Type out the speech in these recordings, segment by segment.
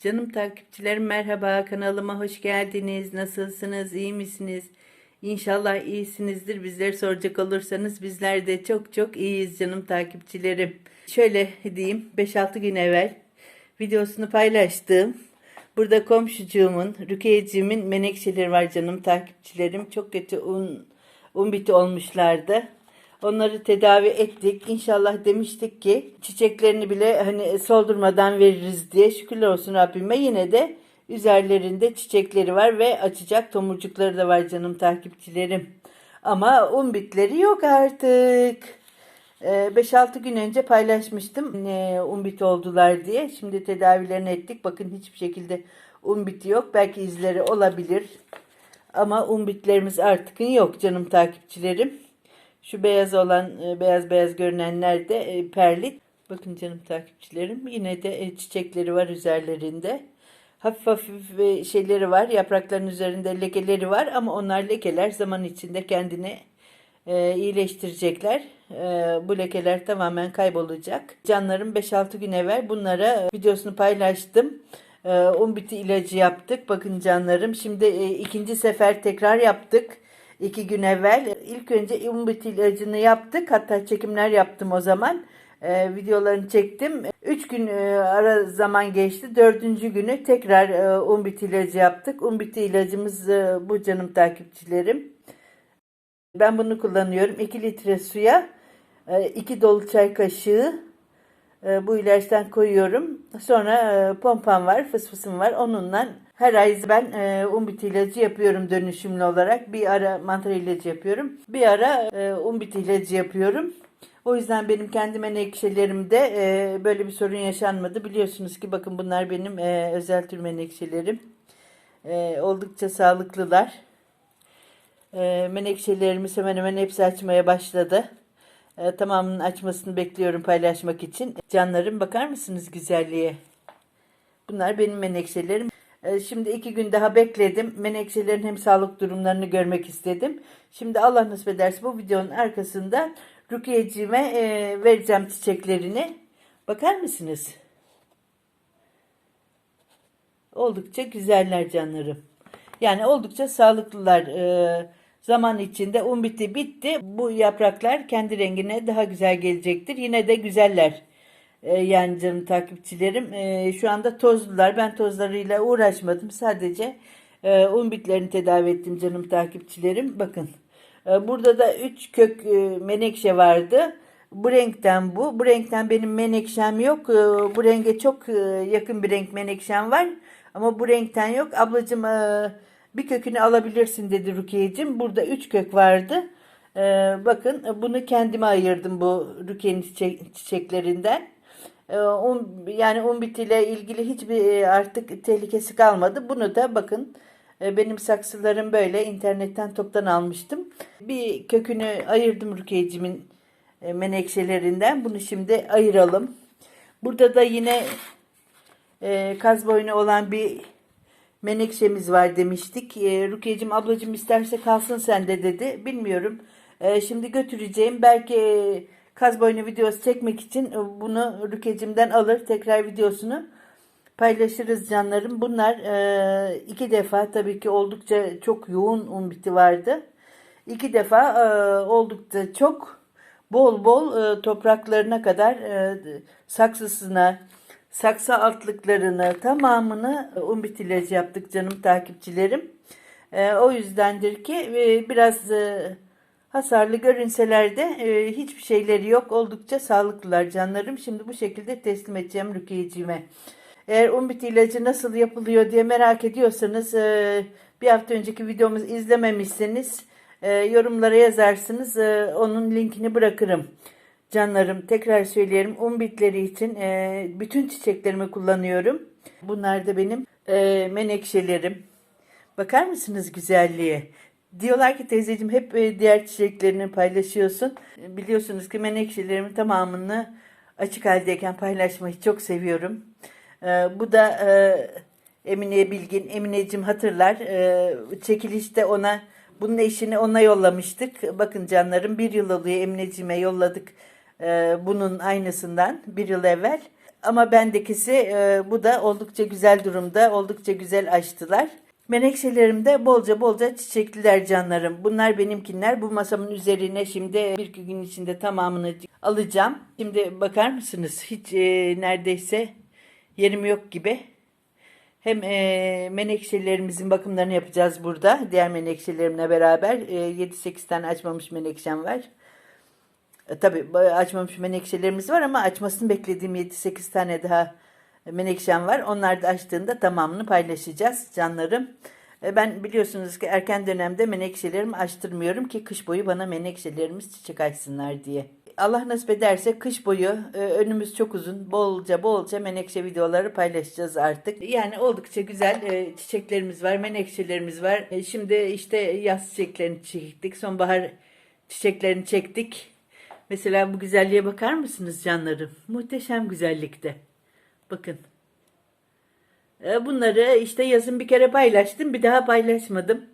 Canım takipçilerim merhaba kanalıma hoş geldiniz. Nasılsınız? iyi misiniz? İnşallah iyisinizdir. Bizleri soracak olursanız bizler de çok çok iyiyiz canım takipçilerim. Şöyle diyeyim 5-6 gün evvel videosunu paylaştım. Burada komşucuğumun, Rükiyeciğimin menekşeleri var canım takipçilerim. Çok kötü un, un biti olmuşlardı. Onları tedavi ettik. İnşallah demiştik ki çiçeklerini bile hani soldurmadan veririz diye. Şükürler olsun Rabbime. Yine de üzerlerinde çiçekleri var ve açacak tomurcukları da var canım takipçilerim. Ama un bitleri yok artık. Ee, 5-6 gün önce paylaşmıştım umbit oldular diye. Şimdi tedavilerini ettik. Bakın hiçbir şekilde umbiti yok. Belki izleri olabilir. Ama umbitlerimiz artık yok canım takipçilerim. Şu beyaz olan e, beyaz beyaz görünenler de e, perlit. Bakın canım takipçilerim yine de e, çiçekleri var üzerlerinde. Hafif hafif şeyleri var. Yaprakların üzerinde lekeleri var ama onlar lekeler zaman içinde kendini iyileştirecekler. Bu lekeler tamamen kaybolacak. Canlarım 5-6 gün evvel bunlara videosunu paylaştım. E, biti ilacı yaptık. Bakın canlarım şimdi e, ikinci sefer tekrar yaptık. İki gün evvel. İlk önce un biti ilacını yaptık. Hatta çekimler yaptım o zaman. E, videolarını çektim. Üç gün e, ara zaman geçti. Dördüncü günü tekrar e, un biti ilacı yaptık. Un biti ilacımız e, bu canım takipçilerim. Ben bunu kullanıyorum. 2 litre suya 2 dolu çay kaşığı e, bu ilaçtan koyuyorum. Sonra e, pompam var, fısfısım var. Onunla her ay ben e, umbit ilacı yapıyorum dönüşümlü olarak. Bir ara mantar ilacı yapıyorum. Bir ara umbit ilacı yapıyorum. O yüzden benim kendi menekşelerimde böyle bir sorun yaşanmadı. Biliyorsunuz ki bakın bunlar benim özel tür menekşelerim. Oldukça sağlıklılar. E, menekşelerimiz hemen hemen hepsi açmaya başladı. E, tamamının açmasını bekliyorum paylaşmak için. Canlarım bakar mısınız güzelliğe? Bunlar benim menekşelerim. E, şimdi iki gün daha bekledim. Menekşelerin hem sağlık durumlarını görmek istedim. Şimdi Allah nasip ederse bu videonun arkasında Rukiye'cime e, vereceğim çiçeklerini. Bakar mısınız? Oldukça güzeller canlarım. Yani oldukça sağlıklılar. Ee, zaman içinde un bitti bitti. Bu yapraklar kendi rengine daha güzel gelecektir. Yine de güzeller. Ee, yani canım takipçilerim. Ee, şu anda tozlular. Ben tozlarıyla uğraşmadım. Sadece e, un bitlerini tedavi ettim canım takipçilerim. Bakın. Ee, burada da 3 kök e, menekşe vardı. Bu renkten bu. Bu renkten benim menekşem yok. Ee, bu renge çok e, yakın bir renk menekşem var. Ama bu renkten yok. Ablacığım e, bir kökünü alabilirsin dedi Rukiye'cim. Burada üç kök vardı. Ee, bakın bunu kendime ayırdım bu Rukiye'nin çiçek, çiçeklerinden. Ee, yani umbit ile ilgili hiçbir e, artık tehlikesi kalmadı. Bunu da bakın e, benim saksılarım böyle internetten toptan almıştım. Bir kökünü ayırdım Rukiye'cimin e, menekşelerinden. Bunu şimdi ayıralım. Burada da yine kaz boynu olan bir menekşemiz var demiştik. E, Rukiye'cim ablacım isterse kalsın sende dedi. Bilmiyorum. Şimdi götüreceğim. Belki kaz boynu videosu çekmek için e, bunu Rukiye'cimden alır. Tekrar videosunu paylaşırız canlarım. Bunlar e, iki defa tabii ki oldukça çok yoğun un biti vardı. İki defa e, oldukça çok bol bol e, topraklarına kadar e, saksısına, saksı altlıklarını tamamını umbit ilacı yaptık canım takipçilerim. E, o yüzdendir ki e, biraz e, hasarlı görünseler de e, hiçbir şeyleri yok. Oldukça sağlıklılar canlarım. Şimdi bu şekilde teslim edeceğim Rukiye'cime. Eğer umbit ilacı nasıl yapılıyor diye merak ediyorsanız e, bir hafta önceki videomuzu izlememişseniz e, yorumlara yazarsınız. E, onun linkini bırakırım. Canlarım tekrar söyleyelim un bitleri için e, bütün çiçeklerimi kullanıyorum. Bunlar da benim e, menekşelerim. Bakar mısınız güzelliğe? Diyorlar ki teyzeciğim hep e, diğer çiçeklerini paylaşıyorsun. Biliyorsunuz ki menekşelerimin tamamını açık haldeyken paylaşmayı çok seviyorum. E, bu da e, Emine Bilgin, Emineciğim hatırlar. Çekilişte ona bunun eşini ona yollamıştık. Bakın canlarım bir yıl oluyor Emineciğime yolladık bunun aynısından bir yıl evvel. Ama bendekisi bu da oldukça güzel durumda. Oldukça güzel açtılar. Menekşelerim de bolca bolca çiçekliler canlarım. Bunlar benimkinler. Bu masamın üzerine şimdi bir iki gün içinde tamamını alacağım. Şimdi bakar mısınız? Hiç e, neredeyse yerim yok gibi. Hem e, menekşelerimizin bakımlarını yapacağız burada. Diğer menekşelerimle beraber e, 7-8 tane açmamış menekşem var. E, tabii açmamış menekşelerimiz var ama açmasını beklediğim 7-8 tane daha menekşem var. Onlar da açtığında tamamını paylaşacağız canlarım. E, ben biliyorsunuz ki erken dönemde menekşelerimi açtırmıyorum ki kış boyu bana menekşelerimiz çiçek açsınlar diye. Allah nasip ederse kış boyu e, önümüz çok uzun. Bolca bolca menekşe videoları paylaşacağız artık. Yani oldukça güzel e, çiçeklerimiz var, menekşelerimiz var. Şimdi işte yaz çiçeklerini çektik, sonbahar çiçeklerini çektik. Mesela bu güzelliğe bakar mısınız canlarım? Muhteşem güzellikte. Bakın. E, Bunları işte yazın bir kere paylaştım, bir daha paylaşmadım.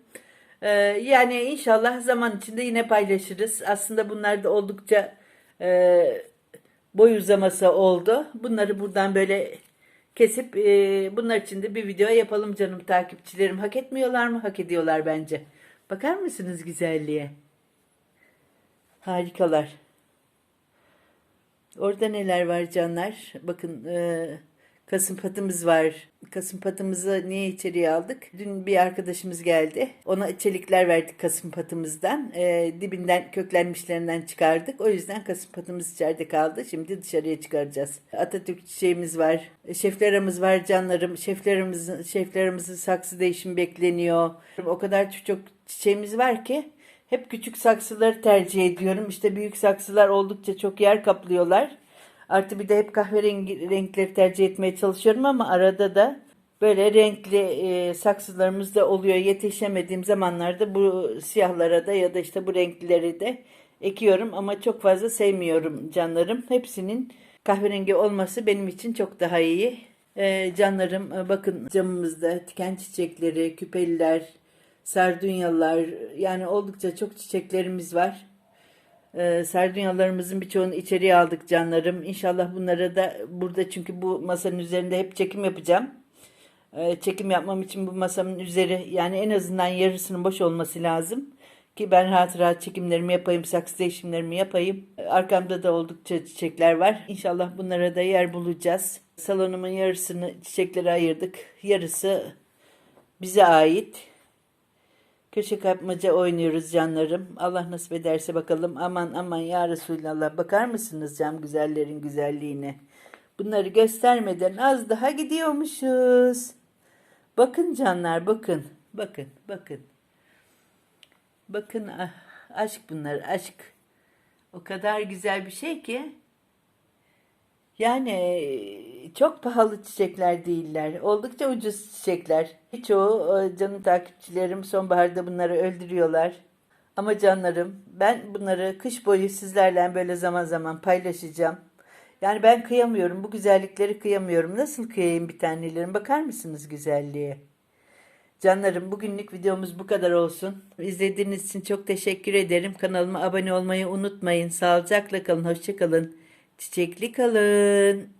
E, Yani inşallah zaman içinde yine paylaşırız. Aslında bunlar da oldukça e, boy uzaması oldu. Bunları buradan böyle kesip bunlar için de bir video yapalım canım takipçilerim. Hak etmiyorlar mı? Hak ediyorlar bence. Bakar mısınız güzelliğe? Harikalar. Orada neler var canlar? Bakın e, kasım patımız var. Kasım patımızı niye içeriye aldık? Dün bir arkadaşımız geldi. Ona çelikler verdik kasım patımızdan. E, dibinden köklenmişlerinden çıkardık. O yüzden kasım patımız içeride kaldı. Şimdi dışarıya çıkaracağız. Atatürk çiçeğimiz var. Şefleramız var canlarım. Şeflerimizin, şeflerimizin saksı değişimi bekleniyor. O kadar çok çiçeğimiz var ki hep küçük saksıları tercih ediyorum. İşte büyük saksılar oldukça çok yer kaplıyorlar. Artı bir de hep kahverengi renkleri tercih etmeye çalışıyorum ama arada da böyle renkli e, saksılarımız da oluyor. Yetişemediğim zamanlarda bu siyahlara da ya da işte bu renklileri de ekiyorum ama çok fazla sevmiyorum canlarım. Hepsinin kahverengi olması benim için çok daha iyi. E, canlarım e, bakın camımızda tiken çiçekleri, küpeliler, sardunyalar yani oldukça çok çiçeklerimiz var. Ee, sardunyalarımızın birçoğunu içeriye aldık canlarım. İnşallah bunları da burada çünkü bu masanın üzerinde hep çekim yapacağım. Ee, çekim yapmam için bu masamın üzeri yani en azından yarısının boş olması lazım. Ki ben rahat rahat çekimlerimi yapayım, saksı değişimlerimi yapayım. Ee, Arkamda da oldukça çiçekler var. İnşallah bunlara da yer bulacağız. Salonumun yarısını çiçeklere ayırdık. Yarısı bize ait. Köşe kapmaca oynuyoruz canlarım. Allah nasip ederse bakalım. Aman aman ya Resulallah. Bakar mısınız cam güzellerin güzelliğine? Bunları göstermeden az daha gidiyormuşuz. Bakın canlar bakın. Bakın bakın. Bakın ah, aşk bunlar aşk. O kadar güzel bir şey ki. Yani çok pahalı çiçekler değiller. Oldukça ucuz çiçekler. Birçoğu e, canım takipçilerim sonbaharda bunları öldürüyorlar. Ama canlarım ben bunları kış boyu sizlerle böyle zaman zaman paylaşacağım. Yani ben kıyamıyorum. Bu güzellikleri kıyamıyorum. Nasıl kıyayım bir tanelerim? Bakar mısınız güzelliğe? Canlarım bugünlük videomuz bu kadar olsun. İzlediğiniz için çok teşekkür ederim. Kanalıma abone olmayı unutmayın. Sağlıcakla kalın, hoşça kalın. Çiçekli kalın.